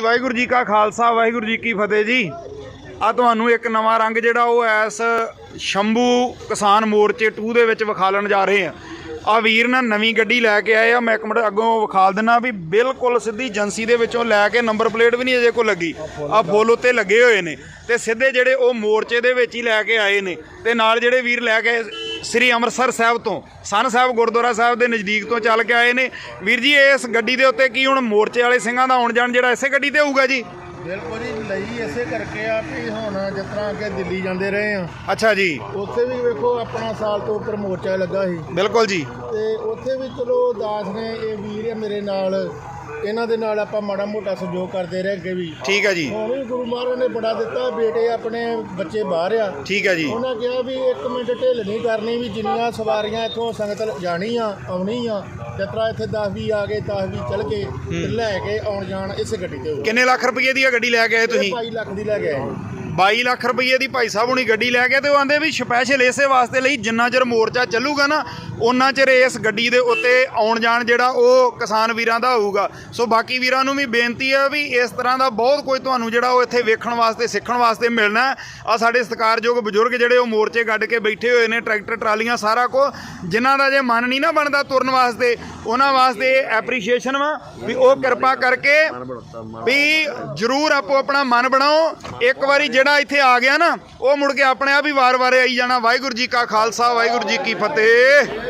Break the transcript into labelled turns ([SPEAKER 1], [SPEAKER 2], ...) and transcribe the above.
[SPEAKER 1] ਵਾਹਿਗੁਰੂ ਜੀ ਕਾ ਖਾਲਸਾ, ਵਾਹਿਗੁਰੂ ਜੀ ਕੀ ਫਤਿਹ ਜੀ। ਆ ਤੁਹਾਨੂੰ ਇੱਕ ਨਵਾਂ ਰੰਗ ਜਿਹੜਾ ਉਹ ਐਸ ਸ਼ੰਭੂ ਕਿਸਾਨ ਮੋਰਚੇ 2 ਦੇ ਵਿੱਚ ਵਿਖਾਲਣ ਜਾ ਰਹੇ ਆ ਆ ਵੀਰ ਨਾ ਨਵੀਂ ਗੱਡੀ ਲੈ ਕੇ ਆਏ ਆ, ਮੈਂ ਇੱਕ ਮਿੰਟ ਅੱਗੋਂ ਵਿਖਾਲ ਦਿੰਨਾ ਵੀ ਬਿਲਕੁਲ ਸਿੱਧੀ ਏਜੰਸੀ ਦੇ ਵਿੱਚੋਂ ਲੈ ਕੇ ਨੰਬਰ ਪਲੇਟ ਵੀ ਨਹੀਂ ਅਜੇ ਕੋ ਲੱਗੀ। ਆ ਫੁੱਲ ਉੱਤੇ ਲੱਗੇ ਹੋਏ ਨੇ ਤੇ ਸਿੱਧੇ ਜਿਹੜੇ ਉਹ ਮੋਰਚੇ ਦੇ ਵਿੱਚ ਹੀ ਲੈ ਕੇ ਆਏ ਨੇ। ਤੇ ਨਾਲ ਜਿਹੜੇ ਵੀਰ ਲੈ ਕੇ ਸ੍ਰੀ ਅੰਮ੍ਰਿਤਸਰ ਸਾਹਿਬ ਤੋਂ ਸਨ ਸਾਹਿਬ ਗੁਰਦੁਆਰਾ ਸਾਹਿਬ ਦੇ ਨਜ਼ਦੀਕ ਤੋਂ ਚੱਲ ਕੇ ਆਏ ਨੇ। ਵੀਰ ਜੀ ਇਸ ਗੱਡੀ ਦੇ ਉੱਤੇ ਕੀ ਹੁਣ ਮੋਰਚੇ ਵਾਲੇ ਸਿੰਘਾਂ ਦਾ ਆਉਣ ਜਾਣ ਜਿਹੜਾ ਇਸੇ ਗੱਡੀ ਤੇ ਹੋਊਗਾ ਜੀ?
[SPEAKER 2] ਬਿਲਕੁਲ ਜੀ ਲਈ ਇਸੇ ਕਰਕੇ ਆ ਵੀ ਹੁਣ ਜਿਸ ਤਰ੍ਹਾਂ ਅੱਗੇ ਦਿੱਲੀ ਜਾਂਦੇ ਰਹੇ ਆ।
[SPEAKER 1] ਅੱਛਾ ਜੀ।
[SPEAKER 2] ਉੱਥੇ ਵੀ ਵੇਖੋ ਆਪਣਾ ਸਾਲ ਤੋਂ ਉੱਪਰ ਮੋਰਚਾ ਲੱਗਾ ਸੀ।
[SPEAKER 1] ਬਿਲਕੁਲ ਜੀ।
[SPEAKER 2] ਤੇ ਉੱਥੇ ਵੀ ਚਲੋ ਦਾਸ ਨੇ ਇਹ ਵੀਰ ਆ ਮੇਰੇ ਨਾਲ ਇਹਨਾਂ ਦੇ ਨਾਲ ਆਪਾਂ ਮਾੜਾ ਮੋਟਾ ਸਹਿਯੋਗ ਕਰਦੇ ਰਹੇ ਅੱਗੇ ਵੀ।
[SPEAKER 1] ਠੀਕ ਹੈ ਜੀ।
[SPEAKER 2] ਹੁਣ ਵੀ ਗੁਰੂ ਮਹਾਰਾਜ ਨੇ ਬੜਾ ਦਿੱਤਾ ਬੇਟੇ ਆਪਣੇ ਬੱਚੇ ਬਾਹਰ ਆ।
[SPEAKER 1] ਠੀਕ ਹੈ ਜੀ।
[SPEAKER 2] ਉਹਨਾਂ ਕਿਹਾ ਵੀ ਇੱਕ ਮਿੰਟ ਢਿੱਲ ਨਹੀਂ ਕਰਨੀ ਵੀ ਜਿੰਨੀਆਂ ਸਵਾਰੀਆਂ ਇੱਥੋਂ ਸੰਗਤ ਜਾਣੀ ਆ ਆਉਣੀ ਆ ਜਿਸ ਤਰ੍ਹਾਂ ਇੱਥੇ 10 ਵੀ ਆ ਗਏ 10 ਵੀ ਚੱਲ ਗਏ ਤੇ ਲੈ ਕੇ ਆਉਣ ਜਾਣ ਇਸੇ ਗੱਡੀ ਤੇ ਹੋਊ
[SPEAKER 1] ਕਿੰਨੇ ਲੱਖ ਰੁਪਏ ਦੀ ਇਹ ਗੱਡੀ ਲੈ ਕੇ ਆਏ ਤੁਸੀਂ?
[SPEAKER 2] 22 ਲੱਖ ਦੀ ਲੈ ਕੇ ਆਏ
[SPEAKER 1] 22 ਲੱਖ ਰੁਪਏ ਦੀ ਭਾਈ ਸਾਹਿਬ ਹੁਣੀ ਗੱਡੀ ਲੈ ਕੇ ਤੇ ਉਹ ਆਂਦੇ ਵੀ ਸਪੈਸ਼ਲ ਇਸੇ ਵਾਸਤੇ ਲਈ ਜਿੰਨਾ ਚਿਰ ਮੋਰਚਾ ਚੱਲੂਗਾ ਨਾ ਉਹਨਾਂ ਚਿਰ ਇਸ ਗੱਡੀ ਦੇ ਉੱਤੇ ਆਉਣ ਜਾਣ ਜਿਹੜਾ ਉਹ ਕਿਸਾਨ ਵੀਰਾਂ ਦਾ ਹੋਊਗਾ। ਸੋ ਬਾਕੀ ਵੀਰਾਂ ਨੂੰ ਵੀ ਬੇਨਤੀ ਹੈ ਵੀ ਇਸ ਤਰ੍ਹਾਂ ਦਾ ਬਹੁਤ ਕੁਝ ਤੁਹਾਨੂੰ ਜਿਹੜਾ ਉਹ ਇੱਥੇ ਵੇਖਣ ਵਾਸਤੇ, ਸਿੱਖਣ ਵਾਸਤੇ ਮਿਲਣਾ ਆ ਸਾਡੇ ਸਤਿਕਾਰਯੋਗ ਬਜ਼ੁਰਗ ਜਿਹੜੇ ਉਹ ਮੋਰਚੇ ਗੱਡ ਕੇ ਬੈਠੇ ਹੋਏ ਨੇ, ਟਰੈਕਟਰ, ਟਰਾਲੀਆਂ ਸਾਰਾ ਕੁਝ ਜਿਨ੍ਹਾਂ ਦਾ ਜੇ ਮਨ ਨਹੀਂ ਨਾ ਬਣਦਾ ਤੁਰਨ ਵਾਸਤੇ, ਉਹਨਾਂ ਵਾਸਤੇ ਐਪਰੀਸ਼ੀਏਸ਼ਨ ਵਾ ਵੀ ਉਹ ਕਿਰਪਾ ਕਰਕੇ ਵੀ ਜਰੂਰ ਆਪੋ ਆਪਣਾ ਮਨ ਬਣਾਓ। ਇੱਕ ਵਾਰੀ ਜਿਹੜਾ ਇੱਥੇ ਆ ਗਿਆ ਨਾ, ਉਹ ਮੁੜ ਕੇ ਆਪਣੇ ਆਪ ਹੀ ਵਾਰ-ਵਾਰ ਆਈ ਜਾਣਾ। ਵਾਹਿਗੁਰੂ ਜੀ ਕਾ ਖਾਲਸਾ, ਵਾਹਿਗੁਰੂ ਜੀ ਕੀ ਫਤਿਹ।